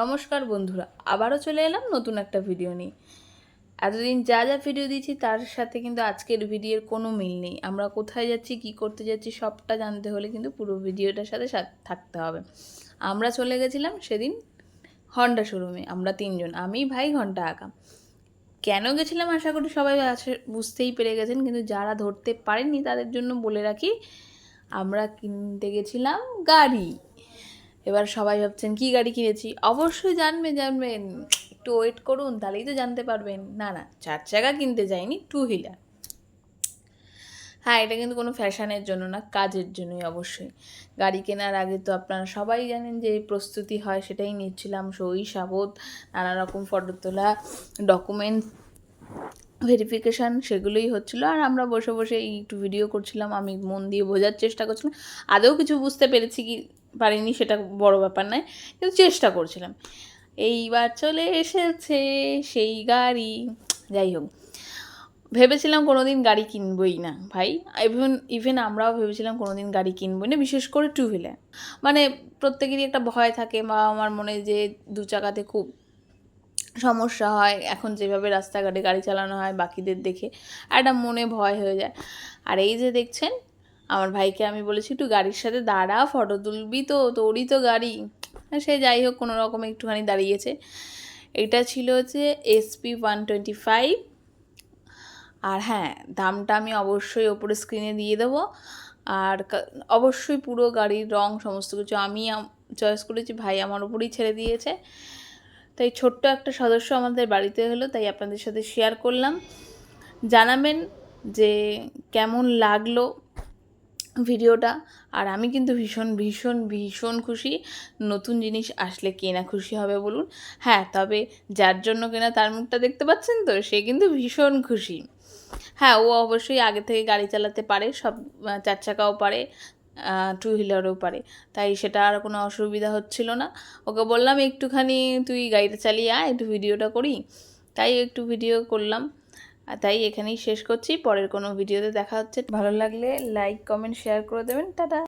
নমস্কার বন্ধুরা, আবারও চলে এলাম নতুন একটা ভিডিও নিয়ে। এতদিন যা যা ভিডিও দিয়েছি, তার সাথে কিন্তু আজকের ভিডিওর কোনো মিল নেই। আমরা কোথায় যাচ্ছি, কি করতে যাচ্ছি, সবটা জানতে হলে কিন্তু পুরো ভিডিওটার সাথে থাকতে হবে। আমরা চলে গেছিলাম সেদিন হন্ডা শোরুমে আমরা তিনজন, আমি, ভাই, ঘণ্টা আঁকা। কেন গেছিলাম আশা করি সবাই বুঝতেই পেরে গেছেন, কিন্তু যারা ধরতে পারেননি তাদের জন্য বলে রাখি, আমরা কিনতে গেছিলাম গাড়ি। এবার সবাই ভাবছেন, কি গাড়ি কিনেছি? অবশ্যই জানবেন জানবেন। একটু ওয়েট করুন, তাহলেই তো জানতে পারবেন। না না, চার চাকা কিনতে যাইনি টু হুইলার হ্যাঁ এটা কিন্তু কোনো ফ্যাশনের জন্য না, কাজের জন্যই অবশ্যই। গাড়ি কেনার আগে তো আপনারা সবাই জানেন যে প্রস্তুতি হয়, সেটাই নিচ্ছিলাম। সই, সাবত, নানা রকম ফটো তোলা ডকুমেন্টস ভেরিফিকেশান সেগুলোই হচ্ছিল। আর আমরা বসে বসে এই একটু ভিডিও করছিলাম, আমি মন দিয়ে বোঝার চেষ্টা করছিলাম। আদৌ কিছু বুঝতে পেরেছি কি পারিনি সেটা বড় ব্যাপার নয়, কিন্তু চেষ্টা করছিলাম। এইবার চলে এসেছে সেই গাড়ি। যাই হোক, ভেবেছিলাম কোনো দিন গাড়ি কিনবই না ভাই। ইভেন ইভেন আমরাও ভেবেছিলাম কোনো দিন গাড়ি কিনবই না, বিশেষ করে টু হুইলার মানে প্রত্যেকেরই একটা ভয় থাকে বা আমার মনে যে দু চাকাতে খুব সমস্যা হয়। এখন যেভাবে রাস্তাঘাটে গাড়ি চালানো হয় বাকিদের দেখে একটা মনে ভয় হয়ে যায়। আর এই যে দেখছেন, আমার ভাইকে আমি বলেছি, একটু গাড়ির সাথে দাঁড়া, ফটো তুলবি তো, তোরই তো গাড়ি। সে যাই হোক, কোনো রকম একটুখানি দাঁড়িয়েছে। এটা ছিল হচ্ছে এসপি ওয়ান টোয়েন্টি ফাইভ আর হ্যাঁ দামটা আমি অবশ্যই ওপরে স্ক্রিনে দিয়ে দেবো। আর অবশ্যই পুরো গাড়ির রং, সমস্ত কিছু আমি চয়েস করেছি, ভাই আমার উপরেই ছেড়ে দিয়েছে। তাই ছোট্ট একটা সদস্য আমাদের বাড়িতে হলো তাই আপনাদের সাথে শেয়ার করলাম। জানাবেন যে কেমন লাগল ভিডিওটা, আর আমি কিন্তু ভীষণ ভীষণ ভীষণ খুশি নতুন জিনিস আসলে কে না খুশি হবে বলুন। হ্যাঁ তবে যার জন্য কেনা তার মুখটা দেখতে পাচ্ছেন তো, সে কিন্তু ভীষণ খুশি। হ্যাঁ ও অবশ্যই আগে থেকে গাড়ি চালাতে পারে, সব চার চাকাও পারে টু হুইলারও পারে। তাই সেটা আর কোনো অসুবিধা হচ্ছিল না। ওকে বললাম, একটুখানি তুই গাড়িটা চালিয়ে আয়, একটু ভিডিওটা করি। তাই একটু ভিডিও করলাম। তাই এখানেই শেষ করছি। পরের কোনো ভিডিওতে দেখা হচ্ছে। ভালো লাগলে লাইক কমেন্ট শেয়ার করে দেবেন। টাটা!